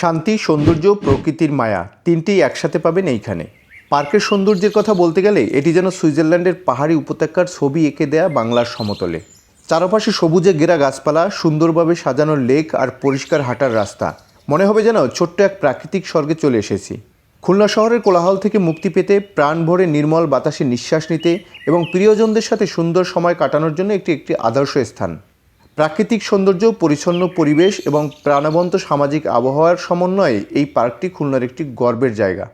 শান্তি, সৌন্দর্য, প্রকৃতির মায়া, তিনটেই একসাথে পাবেন এইখানে। পার্কের সৌন্দর্যের কথা বলতে গেলে এটি যেন সুইজারল্যান্ডের পাহাড়ি উপত্যকার ছবি এঁকে দেয়া বাংলার সমতলে। চারপাশে সবুজে ঘেরা গাছপালা, সুন্দরভাবে সাজানো লেক আর পরিষ্কার হাঁটার রাস্তা। মনে হবে যেন ছোট্ট এক প্রাকৃতিক স্বর্গে চলে এসেছি। খুলনা শহরের কোলাহল থেকে মুক্তি পেতে প্রাণ ভরে নির্মল বাতাসে নিঃশ্বাস নিতে এবং প্রিয়জনদের সাথে সুন্দর সময় কাটানোর জন্য একটি একটি আদর্শ স্থান। প্রাকৃতিক সৌন্দর্য, পরিচ্ছন্ন পরিবেশ এবং প্রাণবন্ত সামাজিক আবহাওয়ার সমন্বয়ে এই পার্কটি খুলনার একটি গর্বের জায়গা।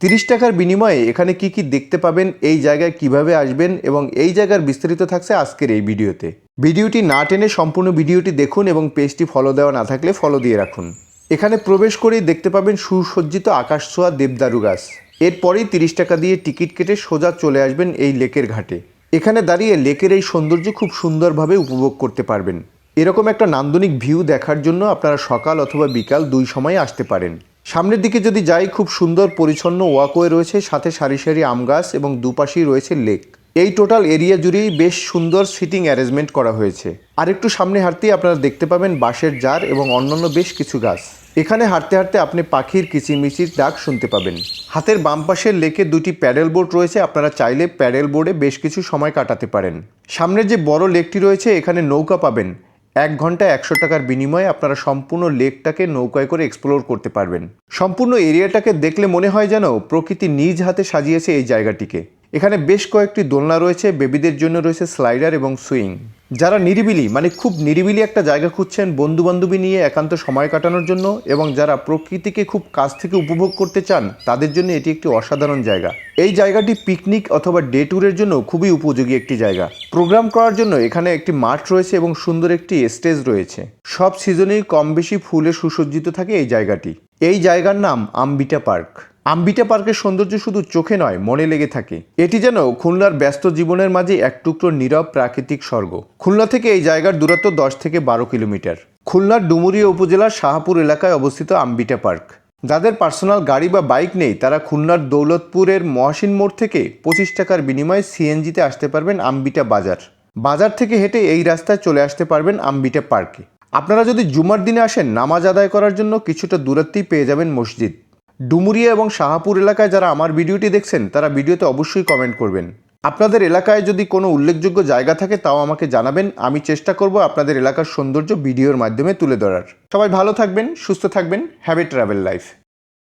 তিরিশ টাকার বিনিময়ে এখানে কি কি দেখতে পাবেন, এই জায়গায় কীভাবে আসবেন এবং এই জায়গার বিস্তারিত থাকছে আজকের এই ভিডিওতে। ভিডিওটি না টেনে সম্পূর্ণ ভিডিওটি দেখুন এবং পেজটি ফলো দেওয়া না থাকলে ফলো দিয়ে রাখুন। এখানে প্রবেশ করেই দেখতে পাবেন সুসজ্জিত আকাশ ছোঁয়া দেবদারু গাছ। এরপরেই তিরিশ টাকা দিয়ে টিকিট কেটে সোজা চলে আসবেন এই লেকের ঘাটে। এখানে দাঁড়িয়ে লেকের এই সৌন্দর্য খুব সুন্দরভাবে উপভোগ করতে পারবেন। এরকম একটা নান্দনিক ভিউ দেখার জন্য আপনারা সকাল অথবা বিকাল দুই সময় আসতে পারেন। সামনের দিকে যদি যাই, খুব সুন্দর পরিচ্ছন্ন ওয়াকওয়ে রয়েছে, সাথে সারি সারি আম গাছ এবং দুপাশেই রয়েছে লেক এই টোটাল এরিয়া জুড়েই বেশ সুন্দর সিটিং অ্যারেঞ্জমেন্ট করা হয়েছে। আর একটু সামনে হাঁটতেই আপনারা দেখতে পাবেন বাঁশের জার এবং অন্যান্য বেশ কিছু গাছ। এখানে হাঁটতে হাঁটতে আপনি পাখির কিচিরমিচির ডাক শুনতে পাবেন। হাতের বাম পাশের লেকে দুটি প্যাডেল বোর্ড রয়েছে, আপনারা চাইলে প্যাডেল বোর্ডে বেশ কিছু সময় কাটাতে পারেন। সামনের যে বড় লেকটি রয়েছে, এখানে নৌকা পাবেন। এক ঘণ্টা একশো টাকার বিনিময়ে আপনারা সম্পূর্ণ লেকটাকে নৌকায় করে এক্সপ্লোর করতে পারবেন। সম্পূর্ণ এরিয়াটাকে দেখলে মনে হয় যেন প্রকৃতি নিজ হাতে সাজিয়েছে এই জায়গাটিকে। এখানে বেশ কয়েকটি দোলনা রয়েছে বেবিদের জন্য রয়েছে স্লাইডার এবং সুইং যারা নিরিবিলি মানে খুব নিরিবিলি একটা জায়গা খুঁজছেন বন্ধু বান্ধবী নিয়ে একান্ত সময় কাটানোর জন্য এবং যারা প্রকৃতিকে খুব কাছ থেকে উপভোগ করতে চান, তাদের জন্য এটি একটি অসাধারণ জায়গা। এই জায়গাটি পিকনিক অথবা ডে ট্যুরের জন্য খুবই উপযোগী একটি জায়গা। প্রোগ্রাম করার জন্য এখানে একটি মাঠ রয়েছে এবং সুন্দর একটি স্টেজ রয়েছে। সব সিজনেই কম বেশি ফুলে সুসজ্জিত থাকে এই জায়গাটি। এই জায়গার নাম আম্বিটা পার্ক। আম্বিটা পার্কের সৌন্দর্য শুধু চোখে নয়, মনে লেগে থাকে। এটি যেন খুলনার ব্যস্ত জীবনের মাঝে এক টুকরো নীরব প্রাকৃতিক স্বর্গ। খুলনা থেকে এই জায়গার দূরত্ব দশ থেকে বারো কিলোমিটার। খুলনার ডুমুরিয়া উপজেলার শাহপুর এলাকায় অবস্থিত আম্বিটা পার্ক। যাদের পার্সোনাল গাড়ি বা বাইক নেই, তারা খুলনার দৌলতপুরের মহাসিন মোড় থেকে পঁচিশ টাকার বিনিময়ে সিএনজিতে আসতে পারবেন আম্বিটা বাজার। বাজার থেকে হেঁটে এই রাস্তায় চলে আসতে পারবেন আম্বিটা পার্কে। আপনারা যদি জুমার দিনে আসেন, নামাজ আদায় করার জন্য কিছুটা দূরত্বেই পেয়ে যাবেন মসজিদ। ডুমুরিয়া এবং শাহাপুর এলাকায় যারা আমার ভিডিওটি দেখছেন, তারা ভিডিওতে অবশ্যই কমেন্ট করবেন। আপনাদের এলাকায় যদি কোনো উল্লেখযোগ্য জায়গা থাকে, তাও আমাকে জানাবেন। আমি চেষ্টা করব আপনাদের এলাকার সৌন্দর্য ভিডিওর মাধ্যমে তুলে ধরার। সবাই ভালো থাকবেন, সুস্থ থাকবেন। Have travel life